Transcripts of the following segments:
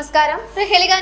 നമസ്കാരം.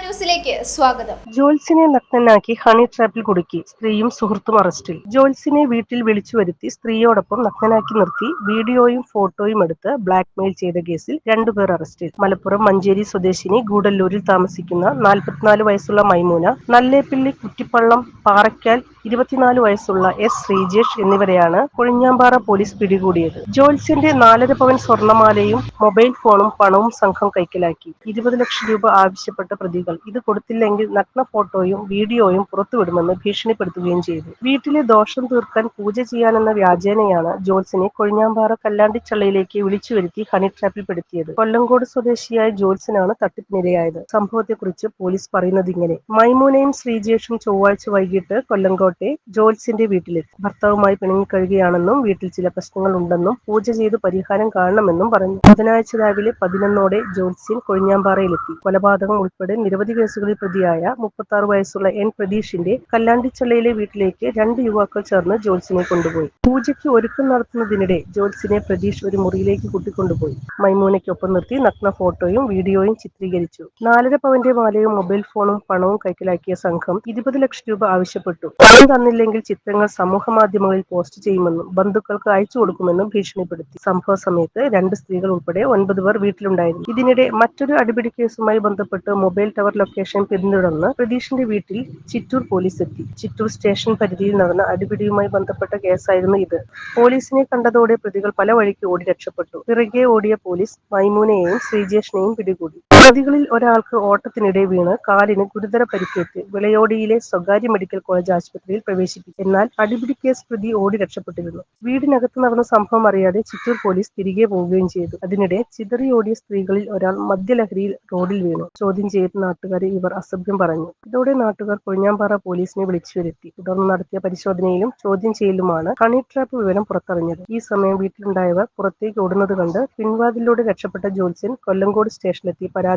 ന്യൂസിലേക്ക് സ്വാഗതം. ജോൽസിനെ നഗ്നനാക്കി ഹണി ട്രാപ്പിൽ കുടുക്കി സ്ത്രീയും സുഹൃത്തും അറസ്റ്റിൽ. ജോൽസിനെ വീട്ടിൽ വിളിച്ചു വരുത്തി സ്ത്രീയോടൊപ്പം നഗ്നനാക്കി നിർത്തി വീഡിയോയും ഫോട്ടോയും എടുത്ത് ബ്ലാക്ക്മെയിൽ ചെയ്ത കേസിൽ രണ്ടുപേർ അറസ്റ്റിൽ. മലപ്പുറം മഞ്ചേരി സ്വദേശിനി ഗൂഡല്ലൂരിൽ താമസിക്കുന്ന നാൽപ്പത്തിനാല് വയസ്സുള്ള മൈമൂന നല്ലേപ്പിള്ളി കുറ്റിപ്പള്ളം പാറയ്ക്കാൽ ഇരുപത്തിനാല് വയസ്സുള്ള എസ് ശ്രീജേഷ് എന്നിവരെയാണ് കൊഴിഞ്ഞാമ്പാറ പോലീസ് പിടികൂടിയത്. ജോൽസിന്റെ നാലര പവൻ സ്വർണമാലയും മൊബൈൽ ഫോണും പണവും സംഘം കൈക്കലാക്കി. ഇരുപത് ലക്ഷം രൂപ ആവശ്യപ്പെട്ട പ്രതികൾ ഇത് കൊടുത്തില്ലെങ്കിൽ നഗ്ന ഫോട്ടോയും വീഡിയോയും പുറത്തുവിടുമെന്ന് ഭീഷണിപ്പെടുത്തുകയും ചെയ്തു. വീട്ടിലെ ദോഷം തീർക്കാൻ പൂജ ചെയ്യാനെന്ന വ്യാജേനയാണ് ജോൽസിനെ കൊഴിഞ്ഞാമ്പാറ കല്ലാണ്ടിച്ചള്ളയിലേക്ക് വിളിച്ചു വരുത്തി ഹണി ട്രാപ്പിൽ പെടുത്തിയത് കൊല്ലങ്കോട് സ്വദേശിയായ ജോൽസിനാണ് തട്ടിപ്പിനിരയായത് സംഭവത്തെക്കുറിച്ച് പോലീസ് പറയുന്നത് ഇങ്ങനെ മൈമൂനയും ശ്രീജേഷും ചൊവ്വാഴ്ച വൈകിട്ട് കൊല്ലങ്കോട്ടെ ജോൽസിന്റെ വീട്ടിലെത്തി. ഭർത്താവുമായി പിണങ്ങിക്കഴിയുകയാണെന്നും വീട്ടിൽ ചില പ്രശ്നങ്ങൾ ഉണ്ടെന്നും പൂജ ചെയ്ത് പരിഹാരം കാണണമെന്നും പറഞ്ഞു. ബുധനാഴ്ച രാവിലെ പതിനൊന്നോടെ ജോൽസിൻ കൊഴിഞ്ഞാമ്പാറയിലെത്തി. കൊലപാതകം ഉൾപ്പെടെ നിരവധി കേസുകളിൽ പ്രതിയായ മുപ്പത്തി വയസ്സുള്ള എൻ പ്രതീഷിന്റെ കല്ലാണ്ടിച്ചള്ളയിലെ വീട്ടിലേക്ക് രണ്ട് യുവാക്കൾ ചേർന്ന് ജോൽസിനെ കൊണ്ടുപോയി. പൂജയ്ക്ക് ഒരുക്കം നടത്തുന്നതിനിടെ ജോൽസിനെ പ്രതീഷ് ഒരു മുറിയിലേക്ക് കൂട്ടിക്കൊണ്ടുപോയി. മൈമൂനയ്ക്കൊപ്പം നിർത്തി നഗ്ന ഫോട്ടോയും വീഡിയോയും ചിത്രീകരിച്ചു. നാലര പവന്റെ മാലയും മൊബൈൽ ഫോണും പണവും കൈക്കലാക്കിയ സംഘം ഇരുപത് ലക്ഷം രൂപ ആവശ്യപ്പെട്ടു. തന്നില്ലെങ്കിൽ ചിത്രങ്ങൾ സമൂഹ മാധ്യമങ്ങളിൽ പോസ്റ്റ് ചെയ്യുമെന്നും ബന്ധുക്കൾക്ക് അയച്ചു കൊടുക്കുമെന്നും ഭീഷണിപ്പെടുത്തി. സംഭവ സമയത്ത് രണ്ട് സ്ത്രീകൾ ഉൾപ്പെടെ ഒൻപത് പേർ വീട്ടിലുണ്ടായിരുന്നു. ഇതിനിടെ മറ്റൊരു അടിപിടി കേസുമായി ബന്ധപ്പെട്ട് മൊബൈൽ ടവർ ലൊക്കേഷൻ പിന്തുടർന്ന് പ്രതീഷിന്റെ വീട്ടിൽ ചിറ്റൂർ പോലീസ് എത്തി. ചിറ്റൂർ സ്റ്റേഷൻ പരിധിയിൽ നടന്ന അടിപിടിയുമായി ബന്ധപ്പെട്ട കേസായിരുന്നു ഇത്. പോലീസിനെ കണ്ടതോടെ പ്രതികൾ പല വഴിക്ക് ഓടി രക്ഷപ്പെട്ടു. പിറകെ ഓടിയ പോലീസ് മൈമൂനെയും ശ്രീജേഷിനെയും പിടികൂടി. പ്രതികളിൽ ഒരാൾക്ക് ഓട്ടത്തിനിടെ വീണ് കാലിന് ഗുരുതര പരിക്കേറ്റ് വിളയോടിയിലെ സ്വകാര്യ മെഡിക്കൽ കോളേജ് ആശുപത്രിയിൽ പ്രവേശിപ്പിച്ചു. എന്നാൽ അടിപിടി കേസ് പ്രതി ഓടി രക്ഷപ്പെട്ടിരുന്നു. വീടിനകത്ത് നടന്ന സംഭവം അറിയാതെ ചിറ്റൂർ പോലീസ് തിരികെ പോവുകയും ചെയ്തു. അതിനിടെ ചിതറിയോടിയ സ്ത്രീകളിൽ ഒരാൾ മദ്യലഹരിയിൽ റോഡിൽ വീണു. ചോദ്യം ചെയ്ത നാട്ടുകാരെ ഇവർ അസഭ്യം പറഞ്ഞു. ഇതോടെ നാട്ടുകാർ കൊഴിഞ്ഞാമ്പാറ പോലീസിനെ വിളിച്ചു വരുത്തി തുടർന്ന് നടത്തിയ പരിശോധനയിലും ചോദ്യം ചെയ്യലുമാണ് ഹണി ട്രാപ്പ് വിവരം പുറത്തറിഞ്ഞത്. ഈ സമയം വീട്ടിലുണ്ടായവർ പുറത്തേക്ക് ഓടുന്നത് കണ്ട് പിൻവാതിലൂടെ രക്ഷപ്പെട്ട ജോത്സ്യൻ കൊല്ലങ്കോട് സ്റ്റേഷനിലെത്തി പരാതി